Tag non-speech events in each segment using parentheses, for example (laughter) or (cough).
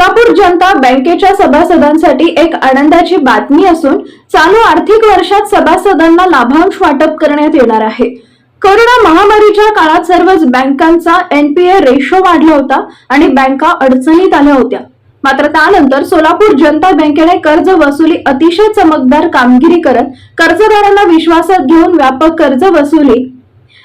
सोलापूर जनता बँकेच्या सभासदांसाठी एक आनंदाची बातमी असून चालू आर्थिक वर्षात सभासदांना लाभांश वाटप करण्यात येणार आहे. कोरोना महामारीच्या काळात सर्वच बँकांचा एनपीए रेशो वाढला होता आणि बँका अडचणीत आल्या होत्या. मात्र त्यानंतर सोलापूर जनता बँकेने कर्ज वसुली अतिशय चमकदार कामगिरी करत कर्जदारांना विश्वासात घेऊन व्यापक कर्ज वसुली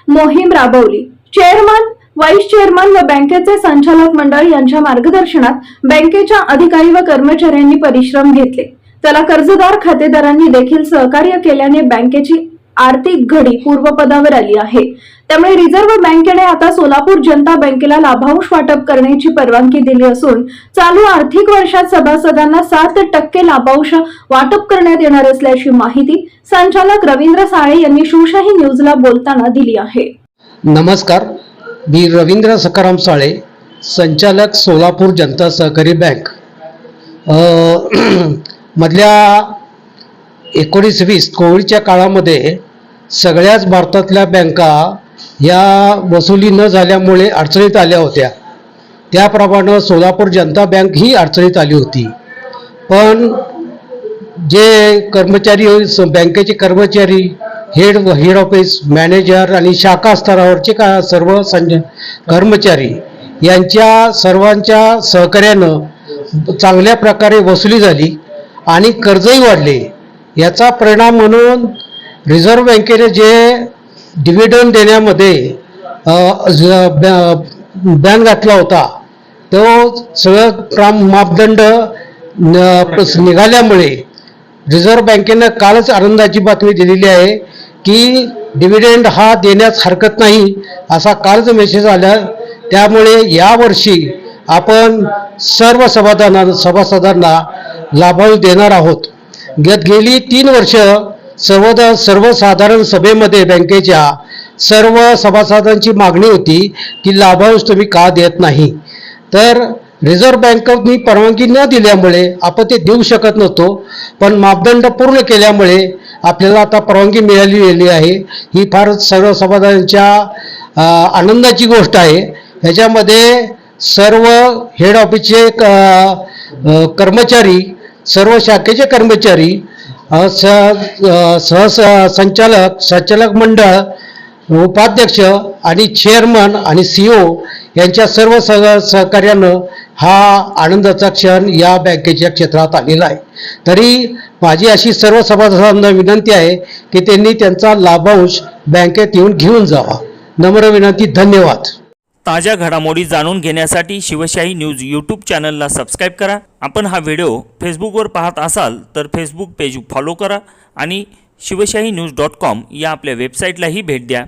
मोहीम राबवली. चेअरमन व्हाईस चेअरमन व बँकेचे संचालक मंडळ यांच्या मार्गदर्शनात बँकेच्या अधिकारी व कर्मचाऱ्यांनी परिश्रम घेतले. त्याला कर्जदार खातेदारांनी देखील सहकार्य केल्याने बँकेची आर्थिक घडी पूर्वपदावर आली आहे. त्यामुळे रिझर्व्ह बँकेने आता सोलापूर जनता बँकेला लाभांश वाटप करण्याची परवानगी दिली असून चालू आर्थिक वर्षात सभासदांना सात टक्के लाभांश वाटप करण्यात येणार असल्याची माहिती संचालक रवींद्र साळे यांनी शिवशाही न्यूजला बोलताना दिली आहे. नमस्कार. मी रवींद्र सकाराम साळे संचालक सोलापूर जनता सहकारी बँक. (clears throat) मधल्या एकोणीस वीस कोविडच्या काळामध्ये सगळ्याच भारतातल्या बँका या वसुली न झाल्यामुळे अडचणीत आल्या होत्या. त्याप्रमाणे सोलापूर जनता बँक ही अडचणीत आली होती. पण जे कर्मचारी स- बँकेचे कर्मचारी हेड हेड ऑफिस मॅनेजर आणि शाखा स्तरावरचे का सर्व संज कर्मचारी यांच्या सर्वांच्या सहकार्यानं चांगल्या प्रकारे वसुली झाली आणि कर्जही वाढले. याचा परिणाम म्हणून रिझर्व्ह बँकेने जे डिव्हिडंड देण्यामध्ये बॅ- बॅन घातला होता तो सगळं काम मापदंड न- निघाल्यामुळे रिझर्व्ह बँकेनं कालच आनंदाची बातमी दिलेली आहे. की डिव्हिडंड हा देण्यास हरकत नाही असा कालच मेसेज आला. त्यामुळे यावर्षी आपण सर्व सभासदांना सभासदांना लाभांश देणार आहोत. गत गेली तीन वर्ष सर्वद सर्वसाधारण सभेमध्ये बँकेच्या सर्व सभासदांची मागणी होती की लाभांश तुम्ही का देत नाही. तर रिझर्व्ह बँकेनी परवानगी न दिल्यामुळे आपण ते देऊ शकत नव्हतो पण मापदंड पूर्ण केल्यामुळे आपल्याला आता परवानगी मिळालेली आहे. ही फार सर्व समाजांच्या आनंदाची गोष्ट आहे. ह्याच्यामध्ये सर्व हेड ऑफिसचे क- कर्मचारी सर्व शाखेचे कर्मचारी सह स सहस संचालक संचालक मंडळ उपाध्यक्ष आणि चेअरमन आणि सी ओ यांच्या सर्व सह सहकार्यानं हा आनंदाचा क्षण या बँकेच्या क्षेत्रात आलेला आहे. तरी माझी अशी सर्व सभासदांना विनंती आहे की त्यांनी त्यांचा लाभांश बँकेत येऊन घेऊन जावा. नम्र विनंती धन्यवाद. ताज्या घडामोडी जाणून घेण्यासाठी शिवशाही न्यूज यूट्यूब चॅनलला सबस्क्राईब करा. आपण हा व्हिडिओ फेसबुकवर पाहत असाल तर फेसबुक पेज फॉलो करा आणि शिवशाही न्यूज डॉट कॉम या आपल्या वेबसाईटलाही भेट द्या.